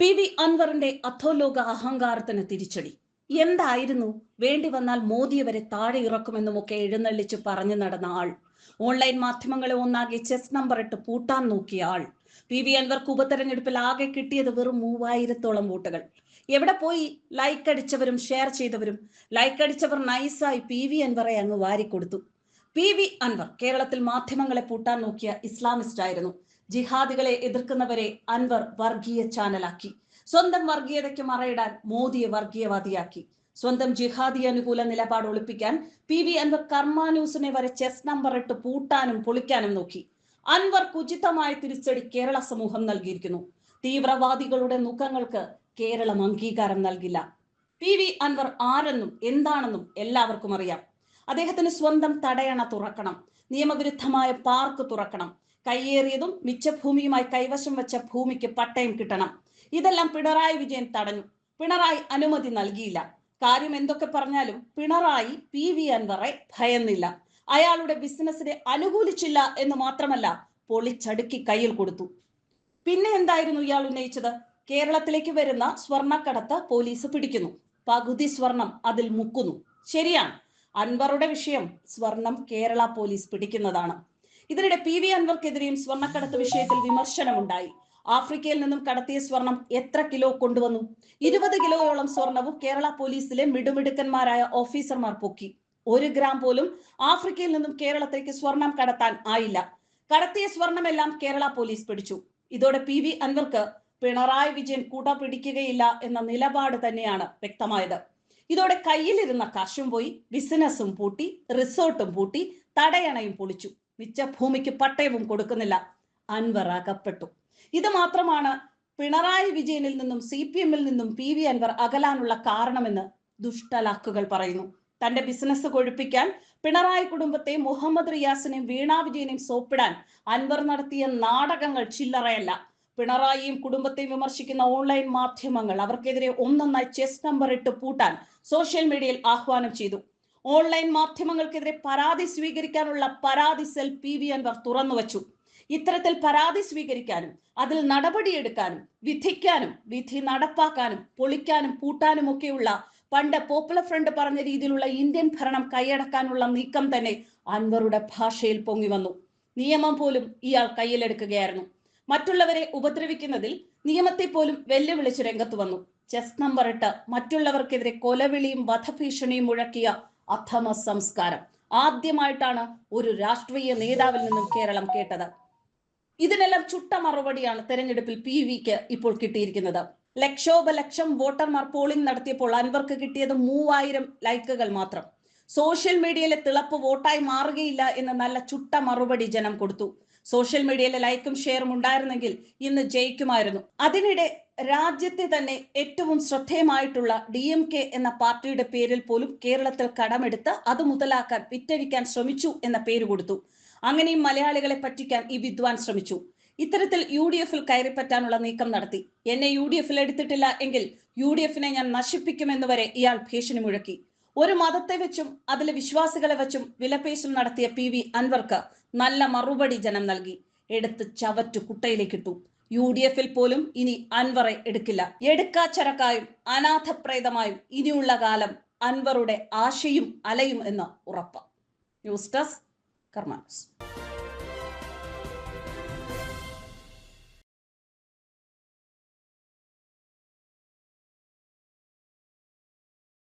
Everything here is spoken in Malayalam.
പി വി അൻവറിന്റെ അധോലോക അഹങ്കാരത്തിന് തിരിച്ചടി. എന്തായിരുന്നു? വേണ്ടി വന്നാൽ മോദിയെ വരെ താഴെ ഇറക്കുമെന്നുമൊക്കെ എഴുന്നള്ളിച്ച് പറഞ്ഞു നടന്ന ആൾ. ഓൺലൈൻ മാധ്യമങ്ങളെ ഒന്നാകെ ചെസ് നമ്പർ ഇട്ട് പൂട്ടാൻ നോക്കിയ ആൾ. പി വി അൻവർക്ക് ഉപതെരഞ്ഞെടുപ്പിൽ ആകെ കിട്ടിയത് വെറും മൂവായിരത്തോളം വോട്ടുകൾ. എവിടെ പോയി? ലൈക്ക് അടിച്ചവരും ഷെയർ ചെയ്തവരും. ലൈക്ക് അടിച്ചവർ നൈസായി പി വി അൻവറെ അങ്ങ് വാരിക്കൊടുത്തു. പി വി അൻവർ കേരളത്തിൽ മാധ്യമങ്ങളെ പൂട്ടാൻ നോക്കിയ ഇസ്ലാമിസ്റ്റ് ആയിരുന്നു ജിഹാദികളെ എതിർക്കുന്നവരെ അൻവർ വർഗീയ ചാനലാക്കി. സ്വന്തം വർഗീയതയ്ക്ക് മറയിടാൻ മോദിയെ വർഗീയവാദിയാക്കി. സ്വന്തം ജിഹാദി അനുകൂല നിലപാട് ഒളിപ്പിക്കാൻ പി വി അൻവർ കർമാനൂസിനെ വരെ ചെസ് നമ്പർ ഇട്ട് പൂട്ടാനും പൊളിക്കാനും നോക്കി. അൻവർ ഉചിതമായ തിരിച്ചടി കേരള സമൂഹം നൽകിയിരിക്കുന്നു. തീവ്രവാദികളുടെ മുഖങ്ങൾക്ക് കേരളം അംഗീകാരം നൽകില്ല. പി വി അൻവർ ആരെന്നും എന്താണെന്നും എല്ലാവർക്കും അറിയാം. അദ്ദേഹത്തിന് സ്വന്തം തടയണ തുറക്കണം. നിയമവിരുദ്ധമായ പാർക്ക് തുറക്കണം. കയ്യേറിയതും മിച്ചഭൂമിയുമായി കൈവശം വെച്ച ഭൂമിക്ക് പട്ടയം കിട്ടണം. ഇതെല്ലാം പിണറായി വിജയൻ തടഞ്ഞു. പിണറായി അനുമതി നൽകിയില്ല. കാര്യം എന്തൊക്കെ പറഞ്ഞാലും പിണറായി പി വി അൻവറെ ഭയന്നില്ല. അയാളുടെ ബിസിനസിനെ അനുകൂലിച്ചില്ല എന്ന് മാത്രമല്ല പൊളിച്ചടുക്കി കയ്യിൽ കൊടുത്തു. പിന്നെ എന്തായിരുന്നു ഇയാൾ ഉന്നയിച്ചത്? കേരളത്തിലേക്ക് വരുന്ന സ്വർണക്കടത്ത് പോലീസ് പിടിക്കുന്നു. പകുതി സ്വർണം അതിൽ മുക്കുന്നു. ശരിയാണ്. അൻവറുടെ വിഷയം സ്വർണം കേരള പോലീസ് പിടിക്കുന്നതാണ്. ഇതിനിടെ പി വി അൻവർക്കെതിരെയും സ്വർണക്കടത്ത് വിഷയത്തിൽ വിമർശനമുണ്ടായി. ആഫ്രിക്കയിൽ നിന്നും കടത്തിയ സ്വർണം എത്ര കിലോ കൊണ്ടുവന്നു? ഇരുപത് കിലോയോളം സ്വർണവും കേരള പോലീസിലെ മിടുമിടുക്കന്മാരായ ഓഫീസർമാർ പൊക്കി. ഒരു ഗ്രാം പോലും ആഫ്രിക്കയിൽ നിന്നും കേരളത്തിലേക്ക് സ്വർണം കടത്താൻ ആയില്ല. കടത്തിയ സ്വർണമെല്ലാം കേരള പോലീസ് പിടിച്ചു. ഇതോടെ പി വി അൻവർക്ക് പിണറായി വിജയൻ കൂട പിടിക്കുകയില്ല എന്ന നിലപാട് തന്നെയാണ് വ്യക്തമായത്. ഇതോടെ കയ്യിലിരുന്ന കാശും പോയി ബിസിനസ്സും പൂട്ടി റിസോർട്ടും പൂട്ടി തടയണയും പൊളിച്ചു. മിച്ച ഭൂമിക്ക് പട്ടയവും കൊടുക്കുന്നില്ല. അൻവർ അകപ്പെട്ടു. ഇത് മാത്രമാണ് പിണറായി വിജയനിൽ നിന്നും സി പി എമ്മിൽ നിന്നും പി വി അൻവർ അകലാനുള്ള കാരണമെന്ന് ദുഷ്ടലാക്കുകൾ പറയുന്നു. തന്റെ ബിസിനസ് കൊഴുപ്പിക്കാൻ പിണറായി കുടുംബത്തെ മുഹമ്മദ് റിയാസിനെയും വീണ വിജയനെയും സോപ്പിടാൻ അൻവർ നടത്തിയ നാടകങ്ങൾ ചില്ലറയല്ല. പിണറായിയും കുടുംബത്തെയും വിമർശിക്കുന്ന ഓൺലൈൻ മാധ്യമങ്ങൾ അവർക്കെതിരെ ഒന്നൊന്നായി ചെസ് നമ്പർ ഇട്ട് പൂട്ടാൻ സോഷ്യൽ മീഡിയയിൽ ആഹ്വാനം ചെയ്തു. ഓൺലൈൻ മാധ്യമങ്ങൾക്കെതിരെ പരാതി സ്വീകരിക്കാനുള്ള പരാതി സെൽ പി വി അൻവർ തുറന്നുവച്ചു ഇത്തരത്തിൽ പരാതി സ്വീകരിക്കാനും അതിൽ നടപടിയെടുക്കാനും വിധിക്കാനും വിധി നടപ്പാക്കാനും പൊളിക്കാനും പൂട്ടാനും ഒക്കെയുള്ള പണ്ട് പോപ്പുലർ ഫ്രണ്ട് പറഞ്ഞ രീതിയിലുള്ള ഇന്ത്യൻ ഭരണം കൈയടക്കാനുള്ള നീക്കം തന്നെ അൻവറുടെ ഭാഷയിൽ പൊങ്ങി വന്നു. നിയമം പോലും ഇയാൾ കയ്യിലെടുക്കുകയായിരുന്നു. മറ്റുള്ളവരെ ഉപദ്രവിക്കുന്നതിൽ നിയമത്തെ പോലും വെല്ലുവിളിച്ച് രംഗത്ത് വന്നു. ചെസ് നമ്പർ ഇട്ട് മറ്റുള്ളവർക്കെതിരെ കൊലവിളിയും വധഭീഷണിയും മുഴക്കിയ അധമ സംസ്കാരം. ആദ്യമായിട്ടാണ് ഒരു രാഷ്ട്രീയ നേതാവിൽ നിന്നും കേരളം കേട്ടത്. ഇതിനെല്ലാം ചുട്ട മറുപടിയാണ് തെരഞ്ഞെടുപ്പിൽ പി വിക്ക് ഇപ്പോൾ കിട്ടിയിരിക്കുന്നത്. ലക്ഷോപലക്ഷം വോട്ടർമാർ പോളിംഗ് നടത്തിയപ്പോൾ അൻവർക്ക് കിട്ടിയത് മൂവായിരം ലൈക്കുകൾ മാത്രം. സോഷ്യൽ മീഡിയയിലെ തിളപ്പ് വോട്ടായി മാറുകയില്ല എന്ന നല്ല ചുട്ട മറുപടി ജനം കൊടുത്തു. സോഷ്യൽ മീഡിയയിലെ ലൈക്കും ഷെയറും ഉണ്ടായിരുന്നെങ്കിൽ ഇന്ന് ജയിക്കുമായിരുന്നു. അതിനിടെ രാജ്യത്തെ തന്നെ ഏറ്റവും ശ്രദ്ധേയമായിട്ടുള്ള ഡി എം കെ എന്ന പാർട്ടിയുടെ പേരിൽ പോലും കേരളത്തിൽ കടമെടുത്ത് അത് മുതലാക്കാൻ വിറ്റഴിക്കാൻ ശ്രമിച്ചു എന്ന പേര് കൊടുത്തു. അങ്ങനെയും മലയാളികളെ പറ്റിക്കാൻ ഈ വിദ്വാൻ ശ്രമിച്ചു. ഇത്തരത്തിൽ യു ഡി എഫിൽ കയറിപ്പറ്റാനുള്ള നീക്കം നടത്തി. എന്നെ യു ഡി എഫിൽ എടുത്തിട്ടില്ല എങ്കിൽ യു ഡി എഫിനെ ഞാൻ നശിപ്പിക്കുമെന്ന് വരെ ഇയാൾ ഭീഷണി മുഴക്കി. ഒരു മതത്തെ വെച്ചും അതിലെ വിശ്വാസികളെ വെച്ചും വിലപേശൽ നടത്തിയ പി വി അൻവർക്ക് നല്ല മറുപടി ജനം നൽകി. എടുത്ത് ചവറ്റു കുട്ടയിലേക്കിട്ടു. യു ഡി എഫിൽ പോലും ഇനി അൻവറെ എടുക്കില്ല. എടുക്കാച്ചരക്കായും അനാഥപ്രേതമായും ഇനിയുള്ള കാലം അൻവറുടെ ആശയും അലയും എന്ന് ഉറപ്പ്. News desk കർമാനസ്